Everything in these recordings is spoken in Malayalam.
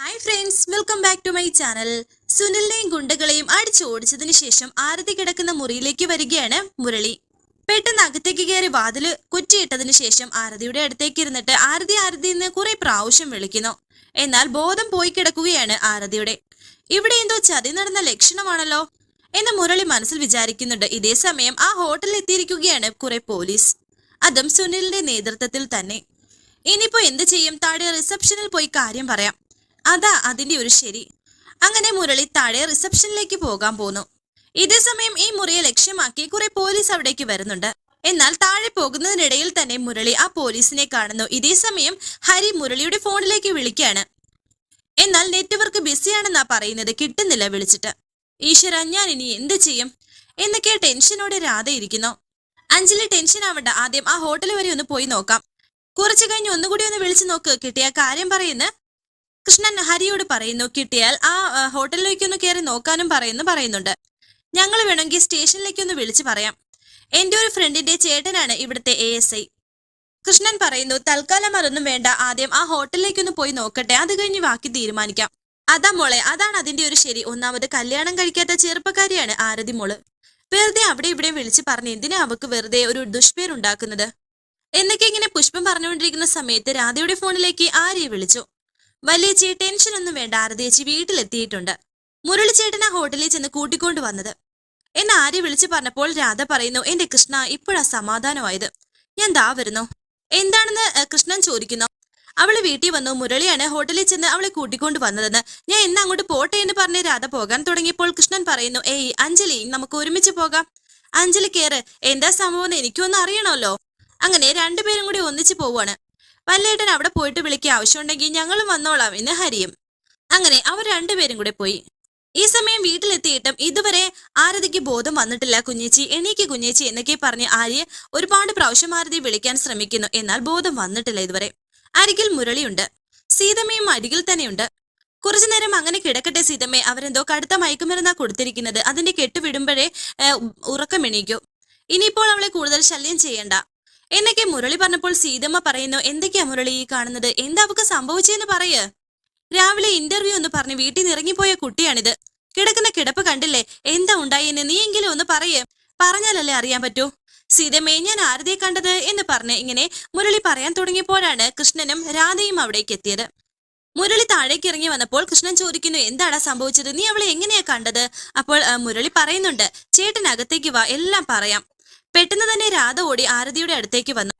Hi friends welcome back to my channel സുനിലിനെയും ഗുണ്ടകളെയും അടിച്ചു ഓടിച്ചതിന് ശേഷം ആരതി കിടക്കുന്ന മുറിയിലേക്ക് വരികയാണ് മുരളി. പെട്ടെന്ന് അകത്തേക്ക് കയറി വാതിൽ കുറ്റിയിട്ടതിന് ശേഷം ആരതിയുടെ അടുത്തേക്ക് ഇരുന്നിട്ട് ആരതി ആരതി എന്ന് കുറെ പ്രാവശ്യം വിളിക്കുന്നു. എന്നാൽ ബോധം പോയി കിടക്കുകയാണ് ആരതിയുടെ. ഇവിടെ എന്തോ ചതി നടന്ന ലക്ഷണമാണല്ലോ എന്ന് മുരളി മനസ്സിൽ വിചാരിക്കുന്നുണ്ട്. ഇതേ സമയം ആ ഹോട്ടലിൽ എത്തിയിരിക്കുകയാണ് കുറെ പോലീസ്. അതും സുനിലിന്റെ നേതൃത്വത്തിൽ തന്നെ. ഇനിയിപ്പോ എന്ത് ചെയ്യും? താഴെ റിസപ്ഷനിൽ പോയി കാര്യം പറയാം. അതാ അതിന്റെ ഒരു ശരി. അങ്ങനെ മുരളി താഴെ റിസപ്ഷനിലേക്ക് പോകാൻ പോന്നു. ഇതേ സമയം ഈ മുറിയെ ലക്ഷ്യമാക്കി കുറെ പോലീസ് അവിടേക്ക് വരുന്നുണ്ട്. എന്നാൽ താഴെ പോകുന്നതിനിടയിൽ തന്നെ മുരളി ആ പോലീസിനെ കാണുന്നു. ഇതേ സമയം ഹരി മുരളിയുടെ ഫോണിലേക്ക് വിളിക്കാണ് എന്നാൽ നെറ്റ്വർക്ക് ബിസിയാണെന്നാ പറയുന്നത് കിട്ടുന്നില്ല വിളിച്ചിട്ട്. ഈശ്വര ഞാൻ ഇനി എന്ത് ചെയ്യും? എന്നൊക്കെ ടെൻഷനോടെ രാധ ഇരിക്കുന്നു. അഞ്ജലി ടെൻഷൻ ആവണ്ട. ആദ്യം ആ ഹോട്ടൽ വരെ ഒന്ന് പോയി നോക്കാം. കുറച്ചു കഴിഞ്ഞ് ഒന്നുകൂടി ഒന്ന് വിളിച്ചു നോക്ക്. കിട്ടിയ കാര്യം പറയുന്ന കൃഷ്ണൻ ഹരിയോട് പറയുന്നു കിട്ടിയാൽ ആ ഹോട്ടലിലേക്ക് ഒന്ന് കയറി നോക്കാനും പറയുന്നു പറയുന്നുണ്ട്. ഞങ്ങൾ വേണമെങ്കിൽ സ്റ്റേഷനിലേക്ക് ഒന്ന് വിളിച്ചു പറയാം. എന്റെ ഒരു ഫ്രണ്ടിന്റെ ചേട്ടനാണ് ഇവിടുത്തെ എ എസ് ഐ. കൃഷ്ണൻ പറയുന്നു തൽക്കാലം അതൊന്നും വേണ്ട. ആദ്യം ആ ഹോട്ടലിലേക്ക് ഒന്ന് പോയി നോക്കട്ടെ. അത് കഴിഞ്ഞ് ബാക്കി തീരുമാനിക്കാം. അതാ മോളെ അതാണ് അതിന്റെ ഒരു ശരി. ഒന്നാമത് കല്യാണം കഴിക്കാത്ത ചെറുപ്പക്കാരിയാണ് ആരതി മോൾ. വെറുതെ അവിടെ ഇവിടെ വിളിച്ച് പറഞ്ഞ് എന്തിനാ അവക്ക് വെറുതെ ഒരു ദുഷ്പേരുണ്ടാക്കുന്നത്? എന്നൊക്കെ ഇങ്ങനെ പുഷ്പം പറഞ്ഞുകൊണ്ടിരിക്കുന്ന സമയത്ത് രാധയുടെ ഫോണിലേക്ക് ആര്യെ വിളിച്ചു. വലിയച്ചി ടെൻഷൻ ഒന്നും വേണ്ട ആരതിയേച്ചി വീട്ടിലെത്തിയിട്ടുണ്ട്. മുരളിച്ചേട്ടൻ ആ ഹോട്ടലിൽ ചെന്ന് കൂട്ടിക്കൊണ്ടു വന്നത്. എന്നെ ആര്യ വിളിച്ചു പറഞ്ഞപ്പോൾ രാധ പറയുന്നു എന്റെ കൃഷ്ണ ഇപ്പോഴാ സമാധാനമായത്. ഞാൻ ദാ വരുന്നു. എന്താണെന്ന് കൃഷ്ണൻ ചോദിക്കുന്നു. അവൾ വീട്ടിൽ വന്നു. മുരളിയാണ് ഹോട്ടലിൽ ചെന്ന് അവളെ കൂട്ടിക്കൊണ്ടു വന്നതെന്ന്. ഞാൻ എന്നാ അങ്ങോട്ട് പോട്ടെ എന്ന് പറഞ്ഞ് രാധ പോകാൻ തുടങ്ങിയപ്പോൾ കൃഷ്ണൻ പറയുന്നു ഏയ് അഞ്ജലി നമുക്ക് ഒരുമിച്ച് പോകാം. അഞ്ജലി കേറ്. എന്താ സംഭവം എനിക്കൊന്നും അറിയണമല്ലോ. അങ്ങനെ രണ്ടുപേരും കൂടി ഒന്നിച്ചു പോവാണ്. വല്ലേട്ടൻ അവിടെ പോയിട്ട് വിളിക്കുക ആവശ്യമുണ്ടെങ്കിൽ ഞങ്ങളും വന്നോളാം എന്ന് ഹരിയും. അങ്ങനെ അവർ രണ്ടുപേരും കൂടെ പോയി. ഈ സമയം വീട്ടിലെത്തിയിട്ടും ഇതുവരെ ആരതിക്ക് ബോധം വന്നിട്ടില്ല കുഞ്ഞേച്ചി എണീക്ക് കുഞ്ഞേച്ചി എന്നൊക്കെ പറഞ്ഞ് ആര്യ ഒരുപാട് പ്രാവശ്യം ആരതി വിളിക്കാൻ ശ്രമിക്കുന്നു. എന്നാൽ ബോധം വന്നിട്ടില്ല ഇതുവരെ. അരികിൽ മുരളിയുണ്ട്. സീതമ്മയും അരികിൽ തന്നെയുണ്ട്. കുറച്ചു നേരം അങ്ങനെ കിടക്കട്ടെ സീതമ്മേ. അവരെന്തോ കടുത്ത മയക്കുമരുന്നാ കൊടുത്തിരിക്കുന്നത്. അതിന്റെ കെട്ടുവിടുമ്പോഴേ ഉറക്കം എണീക്കൂ. ഇനിയിപ്പോൾ അവളെ കൂടുതൽ ശല്യം ചെയ്യണ്ട. എന്നൊക്കെ മുരളി പറഞ്ഞപ്പോൾ സീതമ്മ പറയുന്നു എന്തൊക്കെയാ മുരളി ഈ കാണുന്നത്? എന്താ അവക്ക് സംഭവിച്ചെന്ന് പറയ്. രാവിലെ ഇന്റർവ്യൂ എന്ന് പറഞ്ഞ് വീട്ടിൽ നിന്ന് ഇറങ്ങിപ്പോയ കുട്ടിയാണിത്. കിടക്കുന്ന കിടപ്പ് കണ്ടില്ലേ? എന്താ ഉണ്ടായെന്ന് നീയെങ്കിലും ഒന്ന് പറയേ. പറഞ്ഞാലല്ലേ അറിയാൻ പറ്റൂ? സീതമ്മേ ഞാൻ ആരതിയെ കണ്ടത്? എന്ന് പറഞ്ഞ് ഇങ്ങനെ മുരളി പറയാൻ തുടങ്ങിയപ്പോഴാണ് കൃഷ്ണനും രാധയും അവിടേക്ക് എത്തിയത്. മുരളി താഴേക്ക് ഇറങ്ങി വന്നപ്പോൾ കൃഷ്ണൻ ചോദിക്കുന്നു എന്താടാ സംഭവിച്ചത്? നീ അവളെ എങ്ങനെയാ കണ്ടത്? അപ്പോൾ മുരളി പറയുന്നുണ്ട് ചേട്ടൻ അകത്തേക്ക് വാ എല്ലാം പറയാം. പെട്ടെന്ന് തന്നെ രാധ ഓടി ആരതിയുടെ അടുത്തേക്ക് വന്നു.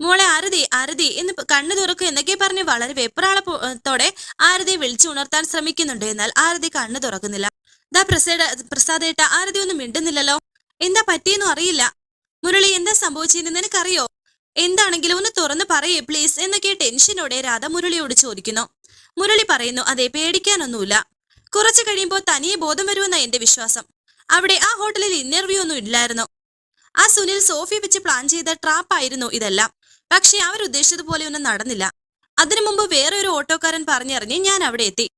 മോളെ ആരതി ആരതി എന്ന് കണ്ണു തുറക്കൂ എന്നൊക്കെ പറഞ്ഞ് വളരെ വെപ്രാളത്തോടെ ആരതിയെ വിളിച്ചു ഉണർത്താൻ ശ്രമിക്കുന്നുണ്ട്. എന്നാൽ ആരതി കണ്ണു തുറക്കുന്നില്ല. ദാ പ്രസേഡ പ്രസാദേട്ട ആരതി ഒന്നും മിണ്ടുന്നില്ലല്ലോ. എന്താ പറ്റിയെന്നും അറിയില്ല. മുരളി എന്താ സംഭവിച്ചെന്ന് നിനക്കറിയോ? എന്താണെങ്കിലും ഒന്ന് തുറന്ന് പറയേ പ്ലീസ് എന്നൊക്കെ ടെൻഷനോടെ രാധ മുരളിയോട് ചോദിക്കുന്നു. മുരളി പറയുന്നു അതെ പേടിക്കാനൊന്നുമില്ല. കുറച്ചു കഴിയുമ്പോൾ തനിയെ ബോധം വരുമെന്ന എന്റെ വിശ്വാസം. അവിടെ ആ ഹോട്ടലിൽ ഇന്റർവ്യൂ ഒന്നും ഇല്ലായിരുന്നു. ആ സുനിൽ സോഫി വെച്ച് പ്ലാൻ ചെയ്ത ട്രാപ്പ് ആയിരുന്നു ഇതെല്ലാം. പക്ഷെ അവർ ഉദ്ദേശിച്ചതുപോലെ ഒന്നും നടന്നില്ല. അതിനു മുമ്പ് വേറെ ഒരു ഓട്ടോക്കാരൻ പറഞ്ഞറിഞ്ഞ് ഞാൻ അവിടെ എത്തി.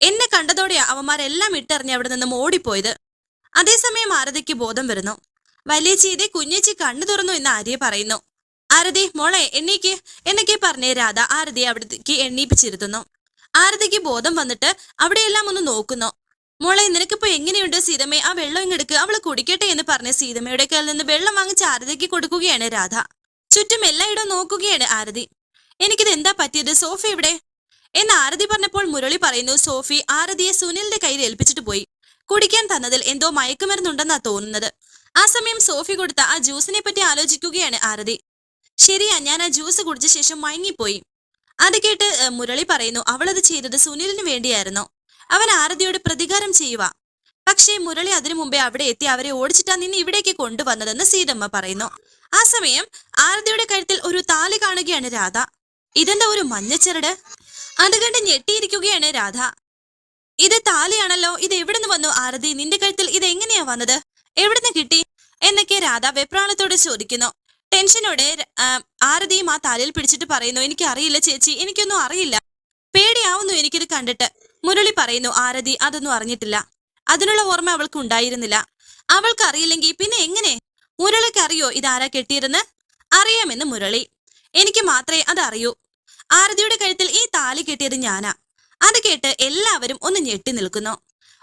എന്നെ കണ്ടതോടെയാ അവന്മാരെല്ലാം ഇട്ടറിഞ്ഞ് അവിടെ നിന്നും ഓടിപ്പോയത്. അതേസമയം ആരതിക്ക് ബോധം വരുന്നു. വലിയ ഇതേ കുഞ്ഞച്ചി കണ്ണു തുറന്നു എന്ന് ആര്യ പറയുന്നു. ആരതി മോളെ എണ്ണീക്ക്. എന്നൊക്കെ പറഞ്ഞേ രാധ ആരതിയെ അവിടേക്ക് എണ്ണീപ്പിച്ചിരുത്തുന്നു. ആരതിക്ക് ബോധം വന്നിട്ട് അവിടെയെല്ലാം ഒന്ന് നോക്കുന്നു. മോളെ നിനക്കിപ്പോ എങ്ങനെയുണ്ട് സീതമ്മേ? ആ വെള്ളം ഇങ്ങെടുക്ക് അവൾ കുടിക്കട്ടെ എന്ന് പറഞ്ഞ് സീതമ്മയുടെ കയ്യിൽ നിന്ന് വെള്ളം വാങ്ങിച്ച് ആരതിക്ക് കൊടുക്കുകയാണ് രാധ. ചുറ്റും എല്ലായിടവും നോക്കുകയാണ് ആരതി. എനിക്കിത് എന്താ പറ്റിയത്? സോഫി ഇവിടെ എന്ന് ആരതി പറഞ്ഞപ്പോൾ മുരളി പറയുന്നു സോഫി ആരതിയെ സുനിലിന്റെ കയ്യിൽ ഏൽപ്പിച്ചിട്ട് പോയി. കുടിക്കാൻ തന്നതിൽ എന്തോ മയക്കുമരുന്നുണ്ടെന്നാ തോന്നുന്നത്. ആ സമയം സോഫി കൊടുത്ത ആ ജ്യൂസിനെ പറ്റി ആലോചിക്കുകയാണ് ആരതി. ശരിയാ ഞാൻ ആ ജ്യൂസ് കുടിച്ച ശേഷം മയങ്ങിപ്പോയി. അത് കേട്ട് മുരളി പറയുന്നു അവളത് ചെയ്തത് സുനിലിന് വേണ്ടിയായിരുന്നു. അവൻ ആരതിയോട് പ്രതികാരം ചെയ്യുക പക്ഷേ മുരളി അതിനു മുമ്പേ അവിടെ എത്തി അവരെ ഓടിച്ചിട്ടാ നിന്ന് ഇവിടേക്ക് കൊണ്ടുവന്നതെന്ന് സീതമ്മ പറയുന്നു. ആ സമയം ആരതിയുടെ കഴുത്തിൽ ഒരു താലി കാണുകയാണ് രാധ. ഇതെന്താ ഒരു മഞ്ഞച്ചരട്? അത് കണ്ട് ഞെട്ടിയിരിക്കുകയാണ് രാധ. ഇത് താലിയാണല്ലോ ഇത് എവിടുന്ന് വന്നു ആരതി? നിന്റെ കഴുത്തിൽ ഇത് എങ്ങനെയാ വന്നത്? എവിടുന്ന് കിട്ടി? എന്നൊക്കെ രാധ വെപ്രാളത്തോട് ചോദിക്കുന്നു. ടെൻഷനോടെ ആരതിയും ആ താലിയിൽ പിടിച്ചിട്ട് പറയുന്നു എനിക്ക് അറിയില്ല ചേച്ചി എനിക്കൊന്നും അറിയില്ല. പേടിയാവുന്നു എനിക്കിത് കണ്ടിട്ട് മുരളി പറയുന്നു ആരതി അതൊന്നും അറിഞ്ഞിട്ടില്ല. അതിനുള്ള ഓർമ്മ അവൾക്ക് ഉണ്ടായിരുന്നില്ല. അവൾക്ക് അറിയില്ലെങ്കിൽ പിന്നെ എങ്ങനെ? മുരളിക്ക് അറിയോ ഇതാരാ കെട്ടിയിരുന്ന്? അറിയാമെന്ന് മുരളി. എനിക്ക് മാത്രമേ അത് അറിയൂ ആരതിയുടെ കഴുത്തിൽ ഈ താലി കെട്ടിയത് ഞാനാ. അത് കേട്ട് എല്ലാവരും ഒന്ന് ഞെട്ടി നിൽക്കുന്നു.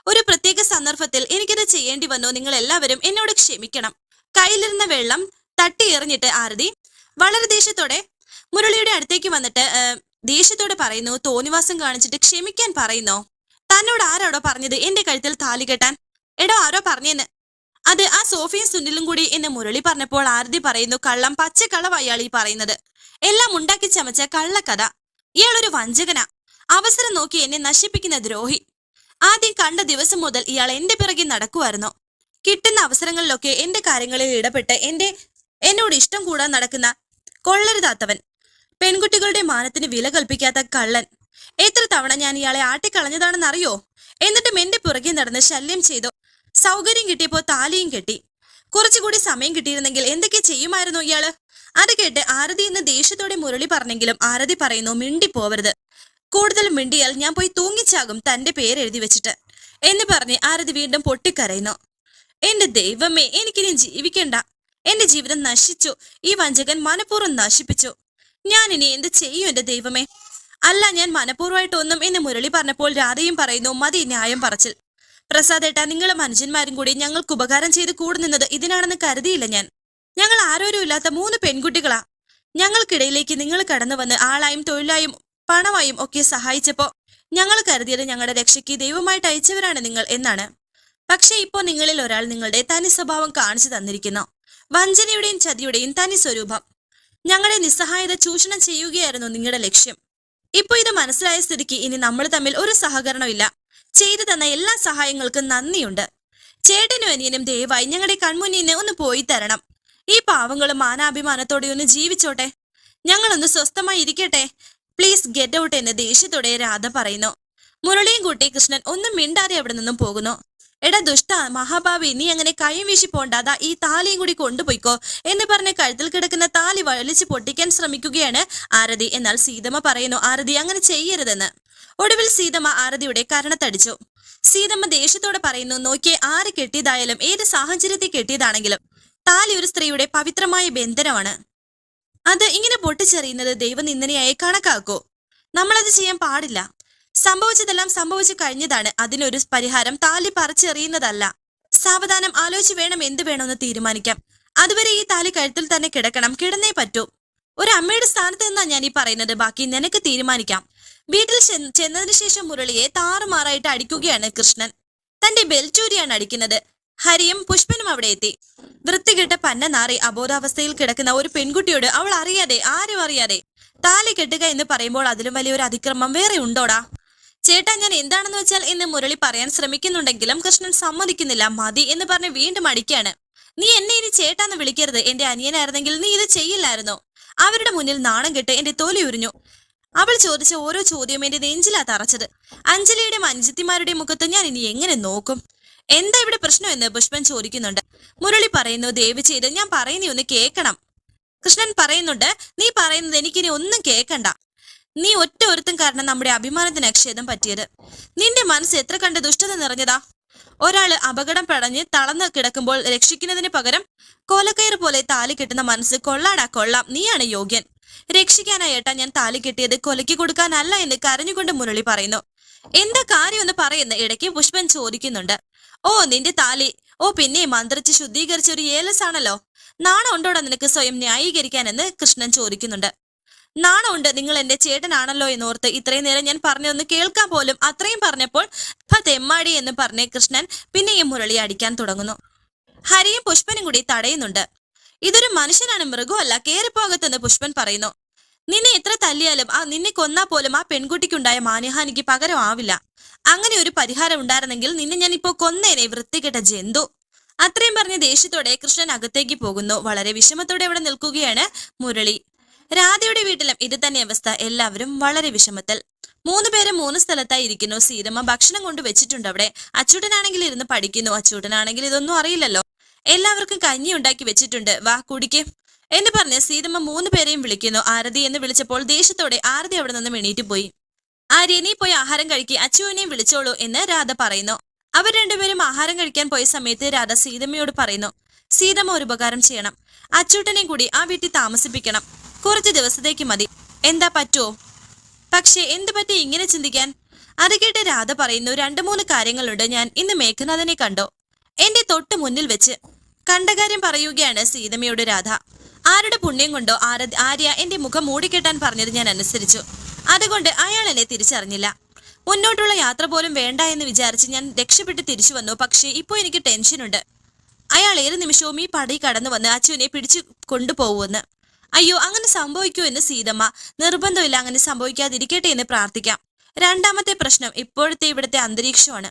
ഒരു പ്രത്യേക സന്ദർഭത്തിൽ എനിക്കത് ചെയ്യേണ്ടി വന്നു. നിങ്ങൾ എല്ലാവരും എന്നോട് ക്ഷമിക്കണം. കയ്യിലിരുന്ന വെള്ളം തട്ടി എറിഞ്ഞിട്ട് ആരതി. വളരെ ദേഷ്യത്തോടെ മുരളിയുടെ അടുത്തേക്ക് വന്നിട്ട് "ഏ, ദേഷ്യത്തോടെ പറയുന്നു തോന്നിവാസം കാണിച്ചിട്ട് ക്ഷമിക്കാൻ പറയുന്നോ? തന്നോട് ആരോടോ പറഞ്ഞത് എന്റെ കഴുത്തിൽ താലി കെട്ടാൻ? എടോ ആരോ പറഞ്ഞെന്ന്. അത് ആ സോഫിയും സുനിലും കൂടി എന്ന് മുരളി പറഞ്ഞപ്പോൾ ആരതി പറയുന്നു കള്ളം പച്ചക്കള്ളം അയാൾ ഈ പറയുന്നത്. എല്ലാം ഉണ്ടാക്കി ചമച്ച കള്ളക്കഥ. ഇയാളൊരു വഞ്ചകന. അവസരം നോക്കി എന്നെ നശിപ്പിക്കുന്ന ദ്രോഹി. ആദ്യം കണ്ട ദിവസം മുതൽ ഇയാൾ എന്റെ പിറകെ നടക്കുമായിരുന്നു കിട്ടുന്ന അവസരങ്ങളിലൊക്കെ എന്റെ കാര്യങ്ങളിൽ ഇടപെട്ട് എന്റെ എന്നോട് ഇഷ്ടം കൂടാൻ നടക്കുന്ന കൊള്ളരുതാത്തവൻ. പെൺകുട്ടികളുടെ മാനത്തിന് വില കൽപ്പിക്കാത്ത കള്ളൻ. എത്ര തവണ ഞാൻ ഇയാളെ ആട്ടിക്കളഞ്ഞതാണെന്ന് അറിയോ എന്നിട്ടും എന്റെ പുറകെ നടന്ന് ശല്യം ചെയ്തു. സൗകര്യം കിട്ടിയപ്പോ താലിയും കെട്ടി. കുറച്ചുകൂടി സമയം കിട്ടിയിരുന്നെങ്കിൽ എന്തൊക്കെ ചെയ്യുമായിരുന്നു ഇയാൾ? അത് കേട്ട് ആരതി എന്ന് ദേഷ്യത്തോടെ മുരളി പറഞ്ഞെങ്കിലും ആരതി പറയുന്നു മിണ്ടി പോവരുത് കൂടുതൽ മിണ്ടിയാൽ ഞാൻ പോയി തൂങ്ങിച്ചാകും തന്റെ പേര് എഴുതി വെച്ചിട്ട് എന്ന് പറഞ്ഞ് ആരതി വീണ്ടും പൊട്ടിക്കരയുന്നു. എന്റെ ദൈവമേ എനിക്കിനി ജീവിക്കണ്ട. എന്റെ ജീവിതം നശിച്ചു. ഈ വഞ്ചകൻ മനഃപൂർവം നശിപ്പിച്ചു. ഞാൻ ഇനി എന്ത് ചെയ്യും എന്റെ ദൈവമേ? അല്ല ഞാൻ മനഃപൂർവമായിട്ടൊന്നും എന്ന് മുരളി പറഞ്ഞപ്പോൾ രാധയും പറയുന്നു മതി ന്യായം പറച്ചിൽ. പ്രസാദ് ഏട്ടാ നിങ്ങളും മനുഷ്യന്മാരും കൂടി ഞങ്ങൾക്ക് ഉപകാരം ചെയ്ത് കൂടെ നിന്നത് ഇതിനാണെന്ന് കരുതിയില്ല ഞാൻ. ഞങ്ങൾ ആരോരും ഇല്ലാത്ത മൂന്ന് പെൺകുട്ടികളാ. ഞങ്ങൾക്കിടയിലേക്ക് നിങ്ങൾ കടന്നു വന്ന് ആളായും തൊഴിലായും പണമായും ഒക്കെ സഹായിച്ചപ്പോ ഞങ്ങൾ കരുതിയത് ഞങ്ങളുടെ രക്ഷയ്ക്ക് ദൈവമായിട്ട് അയച്ചവരാണ് നിങ്ങൾ എന്നാണ്. പക്ഷേ ഇപ്പോ നിങ്ങളിൽ ഒരാൾ നിങ്ങളുടെ തനി സ്വഭാവം കാണിച്ചു തന്നിരിക്കുന്നു. വഞ്ചനയുടെയും ചതിയുടെയും തനി സ്വരൂപം. ഞങ്ങളുടെ നിസ്സഹായത ചൂഷണം ചെയ്യുകയായിരുന്നു നിങ്ങളുടെ ലക്ഷ്യം. ഇപ്പൊ ഇത് മനസ്സിലായ സ്ഥിതിക്ക് ഇനി നമ്മൾ തമ്മിൽ ഒരു സഹകരണമില്ല ചെയ്തു തന്ന എല്ലാ സഹായങ്ങൾക്കും നന്ദിയുണ്ട്. ചേട്ടനും അനിയനും ദയവായി ഞങ്ങളുടെ കൺമുന്നിൽ നിന്ന് ഒന്ന് പോയി തരണം. ഈ പാവങ്ങളും മാനാഭിമാനത്തോടെ ഒന്ന് ജീവിച്ചോട്ടെ. ഞങ്ങളൊന്ന് സ്വസ്ഥമായി ഇരിക്കട്ടെ. പ്ലീസ് ഗെറ്റ് ഔട്ട് എന്ന് ദേഷ്യത്തോടെ രാധ പറയുന്നു. മുരളിയും കൂട്ടി കൃഷ്ണൻ ഒന്നും മിണ്ടാതെ അവിടെ നിന്നും പോകുന്നു. എടാ ദുഷ്ട മഹാഭാവി നീ അങ്ങനെ കൈയും വീശി പോണ്ടാതാ ഈ താലിയും കൂടി കൊണ്ടുപോയിക്കോ എന്ന് പറഞ്ഞ് കഴുത്തിൽ കിടക്കുന്ന താലി വലിച്ചു പൊട്ടിക്കാൻ ശ്രമിക്കുകയാണ് ആരതി. എന്നാൽ സീതമ്മ പറയുന്നു ആരതി അങ്ങനെ ചെയ്യരുതെന്ന്. ഒടുവിൽ സീതമ്മ ആരതിയുടെ കരണത്തടിച്ചു. സീതമ്മ ദേഷ്യത്തോടെ പറയുന്നു നോക്കിയേ ആര് കെട്ടിയതായാലും ഏത് സാഹചര്യത്തിൽ കെട്ടിയതാണെങ്കിലും താലി ഒരു സ്ത്രീയുടെ പവിത്രമായ ബന്ധനമാണ്. അത് ഇങ്ങനെ പൊട്ടിച്ചെറിയുന്നത് ദൈവനിന്ദനയായി കണക്കാക്കൂ. നമ്മളത് ചെയ്യാൻ പാടില്ല. സംഭവിച്ചതെല്ലാം സംഭവിച്ചു കഴിഞ്ഞതാണ്. അതിനൊരു പരിഹാരം താലി പറിച്ചെറിയുന്നതല്ല. സാവധാനം ആലോചിച്ച് വേണം എന്ത് വേണമെന്ന് തീരുമാനിക്കാം അതുവരെ ഈ താലി കഴുത്തിൽ തന്നെ കിടക്കണം. കിടന്നേ പറ്റൂ. ഒരു അമ്മയുടെ സ്ഥാനത്ത് നിന്നാണ് ഞാൻ ഈ പറയുന്നത്. ബാക്കി നിനക്ക് തീരുമാനിക്കാം. വീട്ടിൽ ചെന്ന് ചെന്നതിന് ശേഷം മുരളിയെ താറുമാറായിട്ട് അടിക്കുകയാണ് കൃഷ്ണൻ. തന്റെ ബെൽച്ചൂരിയാണ് അടിക്കുന്നത്. ഹരിയും പുഷ്പനും അവിടെ എത്തി. വൃത്തികെട്ട പന്ന നാറി അബോധാവസ്ഥയിൽ കിടക്കുന്ന ഒരു പെൺകുട്ടിയോട് അവൾ അറിയാതെ ആരും അറിയാതെ താലി കെട്ടുക എന്ന് പറയുമ്പോൾ അതിലും വലിയൊരു അതിക്രമം വേറെ ഉണ്ടോടാ? ചേട്ടാ ഞാൻ എന്താണെന്ന് വെച്ചാൽ എന്ന് മുരളി പറയാൻ ശ്രമിക്കുന്നുണ്ടെങ്കിലും കൃഷ്ണൻ സമ്മതിക്കുന്നില്ല. മതി എന്ന് പറഞ്ഞ് വീണ്ടും അടിക്കാണ് നീ എന്നെ ഇനി ചേട്ടാന്ന് വിളിക്കരുത്. എന്റെ അനിയനായിരുന്നെങ്കിൽ നീ ഇത് ചെയ്യില്ലായിരുന്നു? അവരുടെ മുന്നിൽ നാണം കെട്ട് എന്റെ തോലി ഉരിഞ്ഞു. അവൾ ചോദിച്ച ഓരോ ചോദ്യവും എന്റെ നെഞ്ചിലാ തറച്ചത്. അഞ്ജലിയുടെയും അഞ്ജിത്തിമാരുടെയും മുഖത്ത് ഞാൻ ഇനി എങ്ങനെ നോക്കും? എന്താ ഇവിടെ പ്രശ്നം എന്ന് പുഷ്പൻ ചോദിക്കുന്നുണ്ട്. മുരളി പറയുന്നു ദയവ് ചെയ്ത് ഞാൻ പറയുന്നേ ഒന്ന് കേൾക്കണം. കൃഷ്ണൻ പറയുന്നുണ്ട് നീ പറയുന്നത് എനിക്കിനി ഒന്നും കേൾക്കണ്ട. നീ ഒറ്റ ഒരുത്തും കാരണം നമ്മുടെ അഭിമാനത്തിന് അക്ഷേദം പറ്റിയത്. നിന്റെ മനസ്സ് എത്ര കണ്ട് ദുഷ്ടത നിറഞ്ഞതാ. ഒരാൾ അപകടം പടഞ്ഞ് തളർന്ന് കിടക്കുമ്പോൾ രക്ഷിക്കുന്നതിന് പകരം കോലക്കയർ പോലെ താലി കെട്ടുന്ന മനസ്സ് കൊള്ളാടാ കൊള്ളാം നീയാണ് യോഗ്യൻ. രക്ഷിക്കാനായേട്ടാ ഞാൻ താലി കെട്ടിയത് കൊലയ്ക്ക് കൊടുക്കാനല്ല എന്ന് കരഞ്ഞുകൊണ്ട് മുരളി പറയുന്നു. എന്താ കാര്യം എന്ന് പറയുന്ന ഇടയ്ക്ക് പുഷ്പൻ ചോദിക്കുന്നുണ്ട്. ഓ നിന്റെ താലി. ഓ പിന്നെ മന്ത്രിച്ച് ശുദ്ധീകരിച്ച ഒരു ഏലസാണല്ലോ. നാണം ഉണ്ടോടാ നിനക്ക് സ്വയം ന്യായീകരിക്കാനെന്ന് കൃഷ്ണൻ ചോദിക്കുന്നുണ്ട്. നാണമുണ്ട് നിങ്ങൾ എന്റെ ചേട്ടനാണല്ലോ എന്നോർത്ത് ഇത്രയും നേരം ഞാൻ പറഞ്ഞൊന്ന് കേൾക്കാൻ പോലും അത്രയും പറഞ്ഞപ്പോൾ "ഭ, തെമ്മാടി എന്ന് പറഞ്ഞ് കൃഷ്ണൻ പിന്നെയും മുരളി അടിക്കാൻ തുടങ്ങുന്നു. ഹരിയും പുഷ്പനും കൂടി തടയുന്നുണ്ട്. ഇതൊരു മനുഷ്യനാണ് മൃഗമല്ല കേറിപ്പോകത്തെന്ന് പുഷ്പൻ പറയുന്നു. നിന്നെ എത്ര തല്ലിയാലും ആ നിന്നെ കൊന്നാ പോലും ആ പെൺകുട്ടിക്കുണ്ടായ മാനഹാനിക്ക് പകരം ആവില്ല. അങ്ങനെ ഒരു പരിഹാരം ഉണ്ടായിരുന്നെങ്കിൽ നിന്നെ ഞാൻ ഇപ്പോ കൊന്നേനെ വൃത്തികെട്ട ജന്തു. അത്രയും പറഞ്ഞ ദേഷ്യത്തോടെ കൃഷ്ണൻ അകത്തേക്ക് പോകുന്നു. വളരെ വിഷമത്തോടെ ഇവിടെ നിൽക്കുകയാണ് മുരളി. രാധയുടെ വീട്ടിലും ഇത് തന്നെ അവസ്ഥ. എല്ലാവരും വളരെ വിഷമത്തിൽ. മൂന്ന് പേര് മൂന്ന് സ്ഥലത്തായി ഇരിക്കുന്നു. സീതമ്മ ഭക്ഷണം കൊണ്ട് വെച്ചിട്ടുണ്ട് അവിടെ. അച്ചൂട്ടനാണെങ്കിൽ ഇരുന്ന് പഠിക്കുന്നു. അച്ചൂട്ടനാണെങ്കിൽ ഇതൊന്നും അറിയില്ലല്ലോ. എല്ലാവർക്കും കഞ്ഞി ഉണ്ടാക്കി വെച്ചിട്ടുണ്ട്. വാ കുടിക്ക്. എന്ന് പറഞ്ഞ് സീതമ്മ മൂന്ന് പേരെയും വിളിക്കുന്നു. ആരതി എന്ന് വിളിച്ചപ്പോൾ ദേഷ്യത്തോടെ ആരതി അവിടെ നിന്ന് എണീറ്റ് പോയി. ആര്യ നീ പോയി ആഹാരം കഴിക്കി. അച്ചുവിനെയും വിളിച്ചോളൂ എന്ന് രാധ പറയുന്നു. അവർ രണ്ടുപേരും ആഹാരം കഴിക്കാൻ പോയ സമയത്ത് രാധ സീതമ്മയോട് പറയുന്നു സീതമ്മ ഒരു ഉപകാരം ചെയ്യണം. അച്ചൂട്ടനെയും കൂടി ആ വീട്ടിൽ താമസിപ്പിക്കണം. കുറച്ച് ദിവസത്തേക്ക് മതി. എന്താ പറ്റുമോ പക്ഷേ എന്ത് പറ്റി ഇങ്ങനെ ചിന്തിക്കാൻ? അത് കേട്ട് രാധ പറയുന്നു രണ്ടു മൂന്ന് കാര്യങ്ങളുണ്ട് ഞാൻ ഇന്ന് മേഘനാഥനെ കണ്ടോ. എന്റെ തൊട്ട് മുന്നിൽ വെച്ച് കണ്ട കാര്യം പറയുകയാണ് സീതമ്മയോട് രാധ. ആരുടെ പുണ്യം കൊണ്ടോ ആര ആര്യ എന്റെ മുഖം മൂടിക്കെട്ടാൻ പറഞ്ഞത് ഞാൻ അനുസരിച്ചു. അതുകൊണ്ട് അയാൾ എന്നെ തിരിച്ചറിഞ്ഞില്ല. മുന്നോട്ടുള്ള യാത്ര പോലും വേണ്ട എന്ന് വിചാരിച്ച് ഞാൻ രക്ഷപ്പെട്ട് തിരിച്ചു വന്നു. പക്ഷേ ഇപ്പോൾ എനിക്ക് ടെൻഷനുണ്ട്. അയാൾ ഏത് നിമിഷവും ഈ പടി കടന്നു വന്ന് അച്ചുവിനെ പിടിച്ചു കൊണ്ടുപോകുമെന്ന് അയ്യോ അങ്ങനെ സംഭവിക്കൂ എന്ന് സീതമ്മ നിർബന്ധമില്ല അങ്ങനെ സംഭവിക്കാതിരിക്കട്ടെ എന്ന് പ്രാർത്ഥിക്കാം. രണ്ടാമത്തെ പ്രശ്നം ഇപ്പോഴത്തെ ഇവിടുത്തെ അന്തരീക്ഷമാണ്.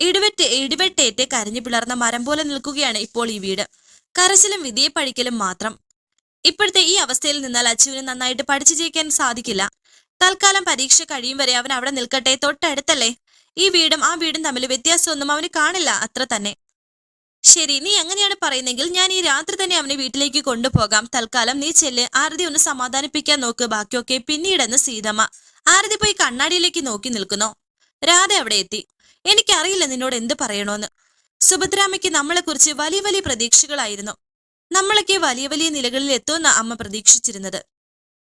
ഇടിവെറ്റ് ഇടിവെട്ടേറ്റ് കരഞ്ഞു പിളർന്ന മരം പോലെ നിൽക്കുകയാണ് ഇപ്പോൾ ഈ വീട്. കരച്ചിലും വിധിയെ പഴിക്കലും മാത്രം. ഇപ്പോഴത്തെ ഈ അവസ്ഥയിൽ നിന്നാൽ അച്ചുവിന് നന്നായിട്ട് പഠിച്ചു ജയിക്കാൻ സാധിക്കില്ല. തൽക്കാലം പരീക്ഷ കഴിയും വരെ അവൻ അവിടെ നിൽക്കട്ടെ തൊട്ടടുത്തല്ലേ? ഈ വീടും ആ വീടും തമ്മിൽ വ്യത്യാസമൊന്നും അവന് കാണില്ല അത്ര തന്നെ. ശരി നീ എങ്ങനെയാണ് പറയുന്നെങ്കിൽ ഞാൻ ഈ രാത്രി തന്നെ അവനെ വീട്ടിലേക്ക് കൊണ്ടുപോകാം. തൽക്കാലം നീ ചെല്ല്. ആരതി ഒന്ന് സമാധാനിപ്പിക്കാൻ നോക്ക്. ബാക്കിയൊക്കെ പിന്നീടെന്ന് സീതമ്മ. ആരതി പോയി കണ്ണാടിയിലേക്ക് നോക്കി നിൽക്കുന്നു. രാധ അവിടെ എത്തി. എനിക്കറിയില്ല നിന്നോട് എന്ത് പറയണോന്ന്. സുഭദ്രാമയ്ക്ക് നമ്മളെക്കുറിച്ച് വലിയ വലിയ പ്രതീക്ഷകളായിരുന്നു. നമ്മളൊക്കെ വലിയ വലിയ നിലകളിൽ എത്തുമെന്ന അമ്മ പ്രതീക്ഷിച്ചിരുന്നത്.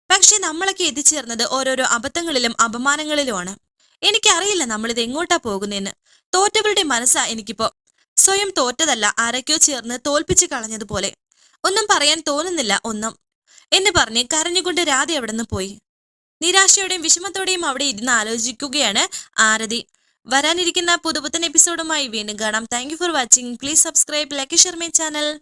പക്ഷെ നമ്മളൊക്കെ എത്തിച്ചേർന്നത് ഓരോരോ അബദ്ധങ്ങളിലും അപമാനങ്ങളിലുമാണ്. എനിക്കറിയില്ല നമ്മളിത് എങ്ങോട്ടാ പോകുന്നതെന്ന് തോറ്റവളുടെ മനസ്സാ എനിക്കിപ്പോ. സ്വയം തോറ്റതല്ല ആരൊക്കെയോ ചേർന്ന് തോൽപ്പിച്ചു കളഞ്ഞതുപോലെ. ഒന്നും പറയാൻ തോന്നുന്നില്ല ഒന്നും. എന്ന് പറഞ്ഞ് കരഞ്ഞുകൊണ്ട് രാധ അവിടെ പോയി. നിരാശയോടെയും വിഷമത്തോടെയും അവിടെ ഇരുന്ന് ആലോചിക്കുകയാണ് ആരതി. വരാനിരിക്കുന്ന പുതുപുത്തൻ എപ്പിസോഡുമായി വീണ്ടും കാണാം. Thank for watching please subscribe like share my channel